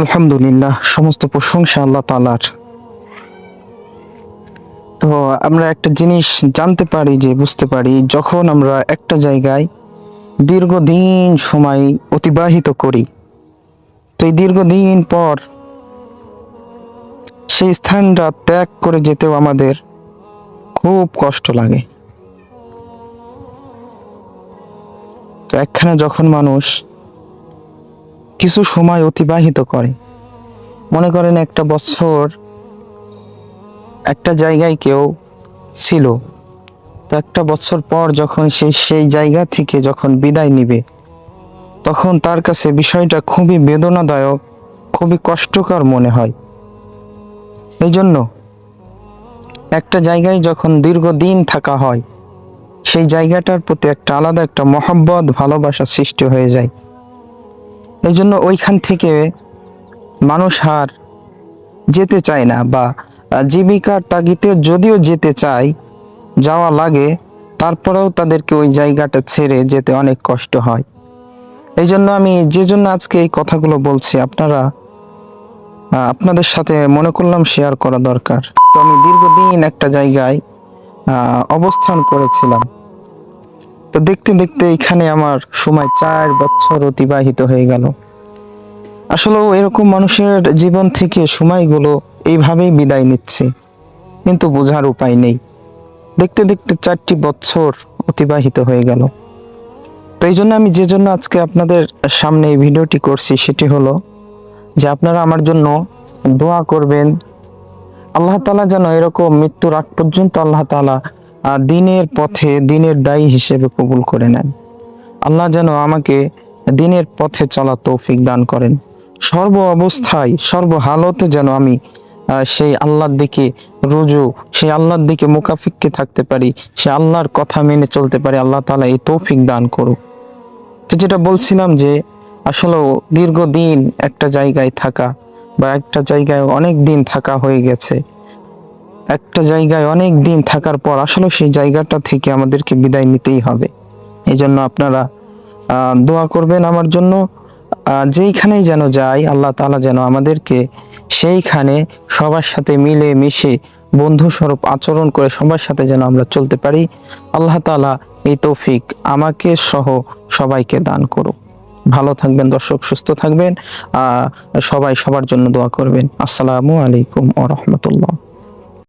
আলহামদুলিল্লাহ, সমস্ত প্রশংসা আল্লাহ তালার তো আমরা একটা জিনিস জানতে পারি যে, বুঝতে পারি, যখন আমরা একটা জায়গায় দীর্ঘদিন সময় অতিবাহিত করি, তো এই দীর্ঘদিন পর সেই স্থানটা ত্যাগ করে যেতেও আমাদের খুব কষ্ট লাগে। তো একখানে যখন মানুষ কিছু সময় অতিবাহিত করে। মনে করেন একটা বছর একটা জায়গায় কেউ ছিল। তো একটা বছর পর যখন সে সেই জায়গা থেকে যখন বিদায় নিবে, তখন তার কাছে বিষয়টা খুবই বেদনাদায়ক, খুবই কষ্টকর মনে হয়। এই জন্য একটা জায়গায় যখন দীর্ঘদিন থাকা হয়, সেই জায়গাটার প্রতি একটা আলাদা একটা মহব্বত, ভালোবাসা সৃষ্টি হয়ে যায়। এই জন্য ওইখান থেকে মানুষ আর যেতে চায় না বা জীবিকার তাগিতে যদিও যেতে চায়, যাওয়া লাগে, তারপরেও তাদেরকে ওই জায়গাটা ছেড়ে যেতে অনেক কষ্ট হয়। এই জন্য আমি যে জন্য আজকে এই কথাগুলো বলছি, আপনারা আপনাদের সাথে মনে করলাম শেয়ার করা দরকার। তো আমি দীর্ঘদিন একটা জায়গায় অবস্থান করেছিলাম। তো দেখতে দেখতে এখানে আমার সময় চার বছর অতিবাহিত হয়ে গেল। আসলে এরকম মানুষের জীবন থেকে সময়গুলো এইভাবেই বিদায় নিচ্ছে, কিন্তু বোঝার উপায় নেই। দেখতে দেখতে চারটি বছর অতিবাহিত হয়ে গেল। তো এই জন্য আমি যে জন্য আজকে আপনাদের সামনে এই ভিডিওটি করছি সেটি হলো যে আপনারা আমার জন্য দোয়া করবেন। আল্লাহ তালা যেন এরকম মৃত্যুর আগ পর্যন্ত আল্লাহ তালা দিনের পথে দিনের দায়ী হিসেবে কবুল করে নেন। আল্লাহ যেন আমাকে দিনের পথে চলা তৌফিক দান করেন। সর্ব অবস্থায়, সর্ব হালতে যেন আমি সেই আল্লাহর দিকে রুজু, সেই আল্লাহর দিকে মুখাফিককে থাকতে পারি, সে আল্লাহর কথা মেনে চলতে পারি, আল্লাহ তালা এই তৌফিক দান করুক। তো যেটা বলছিলাম যে, আসলে দীর্ঘদিন একটা জায়গায় থাকা বা একটা জায়গায় অনেক দিন থাকা হয়ে গেছে। একটা জায়গায় অনেক দিন থাকার পর আসলে সেই জায়গাটা থেকে আমাদেরকে বিদায় নিতেই হবে। এই জন্য আপনারা দোয়া করবেন আমার জন্য। যেইখানেই যেন যাই, আল্লাহ তাআলা যেন আমাদেরকে সেইখানে সবার সাথে মিলে মিশে বন্ধু স্বরূপ আচরণ করে সবার সাথে যেন আমরা চলতে পারি। আল্লাহ তালা এই তৌফিক আমাকে সহ সবাইকে দান করুক। ভালো থাকবেন, দর্শক সুস্থ থাকবেন। সবাই সবার জন্য দোয়া করবেন। আসসালামু আলাইকুম ও রহমতুল্লাহ।